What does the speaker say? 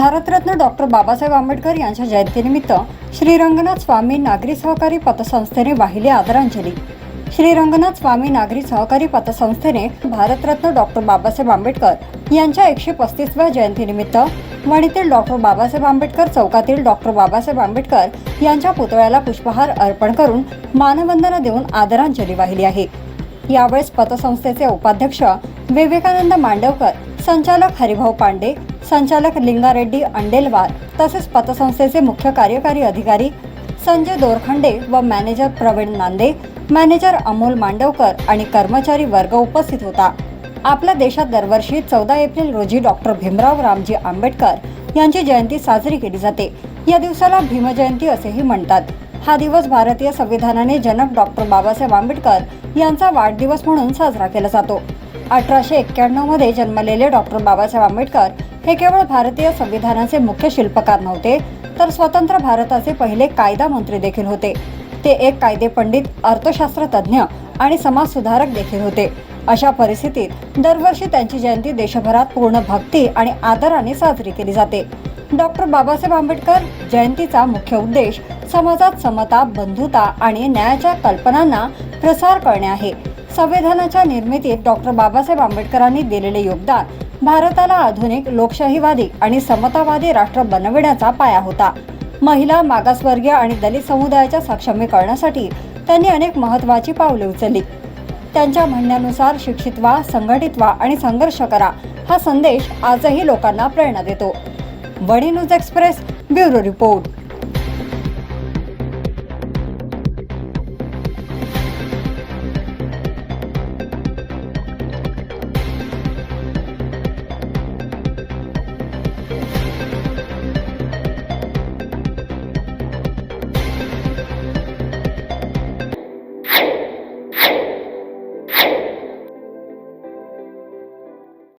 Bharat Ratna doctor Babasaheb Ambedkar यांच्या जयंतीनिमित्त श्री रंगनाथ स्वामी नागरी सहकारी पतसंस्थेने वाहिली आदरांजली. श्री रंगनाथ स्वामी नागरी सहकारी पतसंस्थेने भारतरत्न डॉक्टर बाबासाहेब आंबेडकर यांच्या एकशे पस्तीसव्या जयंतीनिमित्त वणीतील डॉक्टर बाबासाहेब आंबेडकर चौकातील डॉक्टर बाबासाहेब आंबेडकर यांच्या पुतळ्याला पुष्पहार अर्पण करून मानवंदना देऊन आदरांजली वाहिली आहे. यावेळेस पतसंस्थेचे उपाध्यक्ष विवेकानंद मांडवकर संचालक हरिभाऊ पांडे संचालक लिंगारेड्डी अंडेलवार तसेच पतसंस्थेचे मुख्य कार्यकारी अधिकारी संजय दोरखंडे व मॅनेजर प्रवीण नांदे मॅनेजर अमोल मांडवकर आणि कर्मचारी वर्ग उपस्थित होता. आपल्या देशात दरवर्षी चौदा एप्रिल रोजी डॉक्टर भीमराव रामजी आंबेडकर यांची जयंती साजरी केली जाते. या दिवसाला भीमजयंती असेही म्हणतात. हा दिवस भारतीय संविधानाने जनक डॉक्टर बाबासाहेब आंबेडकर यांचा वाढदिवस म्हणून साजरा केला जातो. अठराशे एक्क्याण्णवमध्ये जन्मलेले डॉक्टर बाबासाहेब आंबेडकर हे केवळ भारतीय संविधानाचे मुख्य शिल्पकार नव्हते तर स्वतंत्र भारताचे पहिले कायदा मंत्री देखील होते. ते एक कायदे पंडित अर्थशास्त्र तज्ज्ञ आणि समाजसुधारक देखील होते. अशा परिस्थितीत दरवर्षी त्यांची जयंती देशभरात पूर्ण भक्ती आणि आदराने साजरी केली जाते. डॉक्टर बाबासाहेब आंबेडकर जयंतीचा मुख्य उद्देश समाजात समता बंधुता आणि न्यायाच्या कल्पनांना प्रसार करणे आहे. संविधानाच्या निर्मितीत डॉक्टर बाबासाहेब आंबेडकरांनी दिलेले योगदान भारताला आधुनिक लोकशाहीवादी आणि समतावादी राष्ट्र बनविण्याचा पाया होता. महिला मागासवर्गीय आणि दलित समुदायाच्या सक्षमीकरणासाठी त्यांनी अनेक महत्त्वाची पावले उचलली. त्यांच्या म्हणण्यानुसार शिक्षित व्हा संघटित व्हा आणि संघर्ष करा हा संदेश आजही लोकांना प्रेरणा देतो. वडी न्यूज एक्सप्रेस ब्युरो रिपोर्ट.